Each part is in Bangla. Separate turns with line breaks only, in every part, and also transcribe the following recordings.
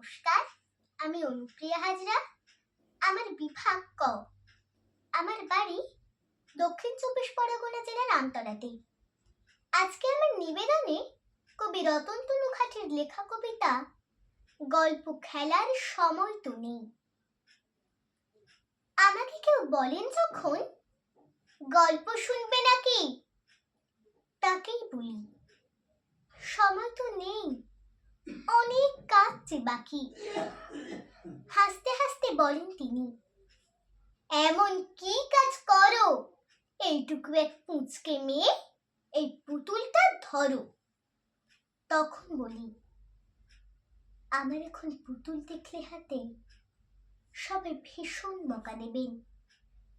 নমস্কার, আমি অনুপ্রিয়া হাজরা। আমার বিভাগ ক। আমার বাড়ি দক্ষিণ চব্বিশ পরগনা জেলার আমতলাতে। আজকে আমার নিবেদনে কবি রতন তনু খাটের লেখা কবিতা গল্প খেলার সময় তো নেই। আমাকে কেউ বলেন যখন, গল্প শুনবে নাকি? তাকেই বলি, সময় তো নেই। যে বাকি। হাসতে হাসতে বলেন তিনি, এমন কি কাজ করো? এইটুকু এক পুঁচকে মেয়ে, এই পুতুলটা ধরো। তখন বলি, আমার এখন পুতুল দেখলে হাতে সবাই ভীষণ বকা দেবেন।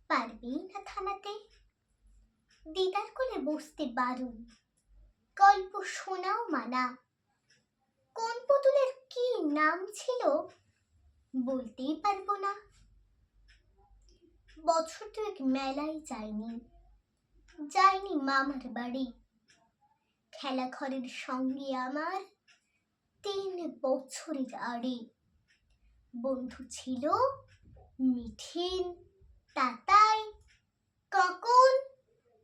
পারবেই না থামাতে। দিদার কোলে বসতে বারণ। গল্প শোনাও মানা। কোন পুতুলের কি নাম ছিল বলতেই পারব না। বছর দুয়েক মেলায় যায়নি যায়নি মামার বাড়ি। খেলা ঘরের সঙ্গে আমার তিন বছরের আড়ে। বন্ধু ছিল মিঠিন, তাতাই, কাকন,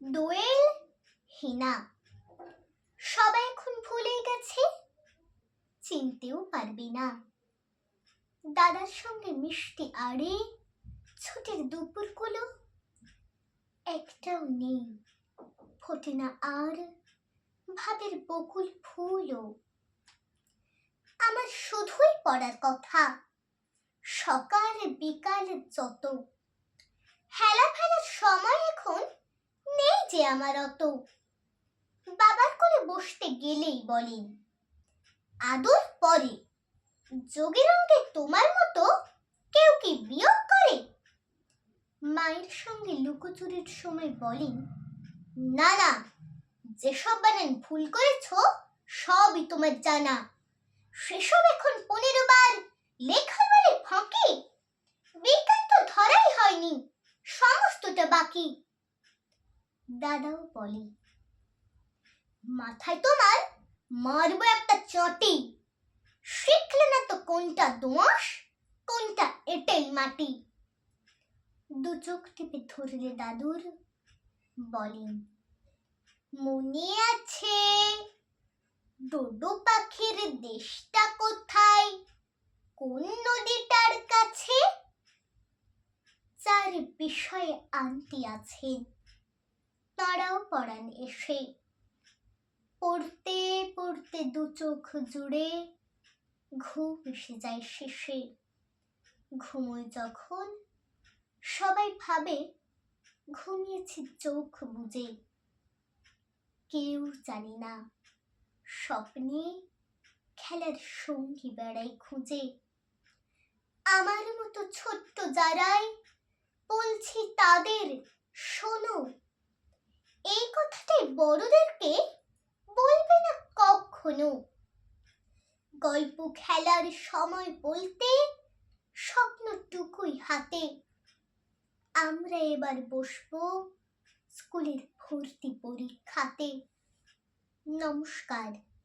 দোয়েল, হিনা। সবাই এখন ভুলে গেছে চিনতেও পারবি না। দাদার সঙ্গে মিষ্টি আড়ে, ছুটির দুপুরগুলো একটাও নেই। ফোটে না আর ভাবের বকুল ফুলও। আমার শুধুই পড়ার কথা। সকাল বিকাল যত। হেলা ফেলার সময় এখন নেই যে আমার অত। বাবার করে বসতে গেলেই বলেন। আদর পরে যোগের অঙ্গে তোমার মতো কেউ কি বিয়োগ করে? মায়ের সঙ্গে লুকোচুরির সময় বলেন, না না, যেসব বানান ভুল করেছ, সবই তোমার জানা। সেসব এখন পনেরো বার লেখার বলে ফাঁকি? বিজ্ঞান তো ধরাই হয়নি, সমস্তটা বাকি। দাদাও বলে, মাথায় তোমার মারবো একটা চটি। শিখলে না তো কোনটা দোষ, কোনটা এটেল মাটি। দু চোখ টিপে ধরলে দাদুর বলেন, মনে আছে ডোডো পাখির দেশটা কোথায়? কোন নদীটার কাছে? যার বিষয়ে আনতি আছেন তারাও পড়ান এসে পড়তে পড়তে দু চোখ জুড়ে ঘুম এসে যায় শেষে। ঘুমোয় যখন, সবাই ভাবে ঘুমিয়েছি চোখ বুঝে কেউ জানি না, স্বপ্নে খেলার সঙ্গী বেড়াই খুঁজে। আমার মতো ছোট্ট যারাই বলছি তাদের, শোনো, এই কথাটাই বড়দেরকে বলবে না কখনো। গল্প খেলার সময় বলতে স্বপ্নটুকুই হাতে। আমরা এবার বসবো স্কুলের ভর্তি পরীক্ষাতে। নমস্কার।